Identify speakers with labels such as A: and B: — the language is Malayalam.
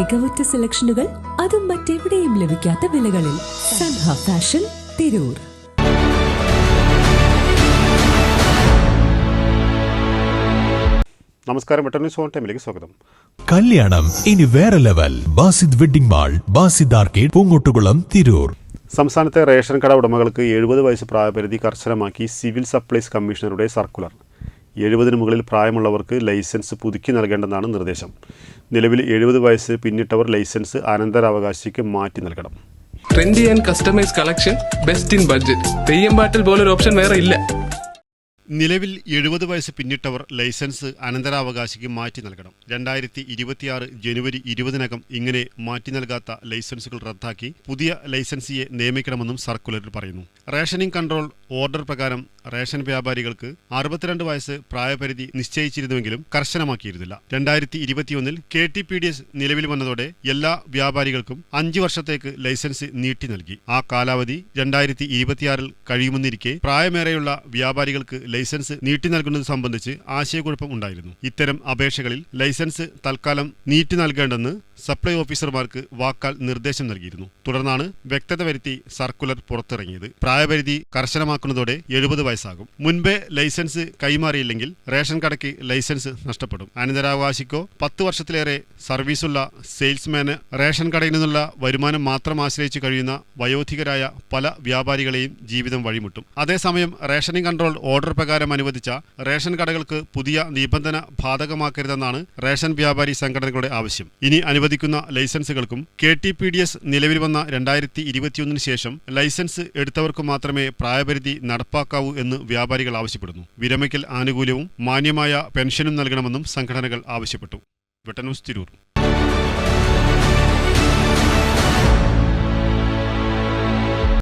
A: മികവുറ്റ സെലക്ഷനുകൾ അതും മറ്റെവിടെയും ലഭിക്കാത്ത വിലകളിൽ സൻഹ ഫാഷൻ തിരൂർ.
B: നമസ്കാരം ടൈമിലേക്ക് സ്വാഗതം.
C: കല്യാണം ഇനി വേറെ level. Basid wedding mall Basid arcade Poongottukulam Tirur.
B: സംസ്ഥാനത്തെ റേഷൻ കട ഉടമകൾക്ക് എഴുപത് വയസ്സ് പ്രായപരിധി കർശനമാക്കി സിവിൽ സപ്ലൈസ് കമ്മീഷണറുടെ സർക്കുലർ. എഴുപതിന് മുകളിൽ പ്രായമുള്ളവർക്ക് ലൈസൻസ് പുതുക്കി നൽകേണ്ടെന്നാണ് നിർദ്ദേശം. നിലവിൽ എഴുപത് വയസ്സ് പിന്നിട്ടവർ ലൈസൻസ് അനന്തരാവകാശിക്ക് മാറ്റി നൽകണം.
D: Trendy and customise collection best in budget Theyyam പാട്ടിൽ പോലൊരു ഓപ്ഷൻ വേറെ ഇല്ല.
B: നിലവിൽ എഴുപത് വയസ്സ് പിന്നിട്ടവർ ലൈസൻസ് അനന്തരാവകാശിക്ക് മാറ്റി നൽകണം. രണ്ടായിരത്തി ഇരുപത്തിയാറ് ജനുവരി ഇരുപതിനകം ഇങ്ങനെ മാറ്റി നൽകാത്ത ലൈസൻസുകൾ റദ്ദാക്കി പുതിയ ലൈസൻസിയെ നിയമിക്കണമെന്നും സർക്കുലറിൽ പറയുന്നു. റേഷനിംഗ് കൺട്രോൾ ഓർഡർ പ്രകാരം റേഷൻ വ്യാപാരികൾക്ക് അറുപത്തിരണ്ട് വയസ്സ് പ്രായപരിധി നിശ്ചയിച്ചിരുന്നുവെങ്കിലും കർശനമാക്കിയിരുന്നില്ല. രണ്ടായിരത്തി ഇരുപത്തിയൊന്നിൽ K T P D S നിലവിൽ വന്നതോടെ എല്ലാ വ്യാപാരികൾക്കും അഞ്ചു വർഷത്തേക്ക് ലൈസൻസ് നീട്ടി നൽകി. ആ കാലാവധി രണ്ടായിരത്തി ഇരുപത്തിയാറിൽ കഴിയുമെന്നിരിക്കെ പ്രായമേറെയുള്ള വ്യാപാരികൾക്ക് ലൈസൻസ് നീട്ടി നൽകുന്നത് സംബന്ധിച്ച് ആശയക്കുഴപ്പം ഉണ്ടായിരുന്നു. ഇത്തരം അപേക്ഷകളിൽ ലൈസൻസ് തൽക്കാലം നീട്ടി നൽകേണ്ടെന്ന് സപ്ലൈ ഓഫീസർമാർക്ക് വാക്കാൽ നിർദ്ദേശം നൽകിയിരുന്നു. തുടർന്നാണ് വ്യക്തത വരുത്തി സർക്കുലർ പുറത്തിറങ്ങിയത്. പ്രായപരിധി കർശനമാക്കുന്നതോടെ എഴുപത് വയസ്സാകും. മുൻപേ ലൈസൻസ് കൈമാറിയില്ലെങ്കിൽ റേഷൻ കടയ്ക്ക് ലൈസൻസ് നഷ്ടപ്പെടും. അനന്തരാവകാശിക്കോ പത്ത് വർഷത്തിലേറെ സർവീസുള്ള സെയിൽസ്മാന് റേഷൻ കടയിൽ നിന്നുള്ള വരുമാനം മാത്രം ആശ്രയിച്ച് കഴിയുന്ന വയോധികരായ പല വ്യാപാരികളെയും ജീവിതം വഴിമുട്ടും. അതേസമയം റേഷനിംഗ് കൺട്രോൾ ഓർഡർ പ്രകാരം അനുവദിച്ച റേഷൻ കടകൾക്ക് പുതിയ നിബന്ധന ബാധകമാക്കരുതെന്നാണ് റേഷൻ വ്യാപാരി സംഘടനകളുടെ ആവശ്യം. ഇനി അനുവദിക്കുന്ന ലൈസൻസുകൾക്കും K T P D S നിലവിൽ വന്ന രണ്ടായിരത്തി ഇരുപത്തിയൊന്നിന് ശേഷം ലൈസൻസ് എടുത്തവർക്ക് മാത്രമേ പ്രായപരിധി നടപ്പാക്കാവൂ എന്ന് വ്യാപാരികൾ ആവശ്യപ്പെടുന്നു. വിരമിക്കൽ ആനുകൂല്യവും മാന്യമായ പെൻഷനും നൽകണമെന്നും സംഘടനകൾ ആവശ്യപ്പെട്ടു. വെട്ടന്യൂസ് തിരൂർ.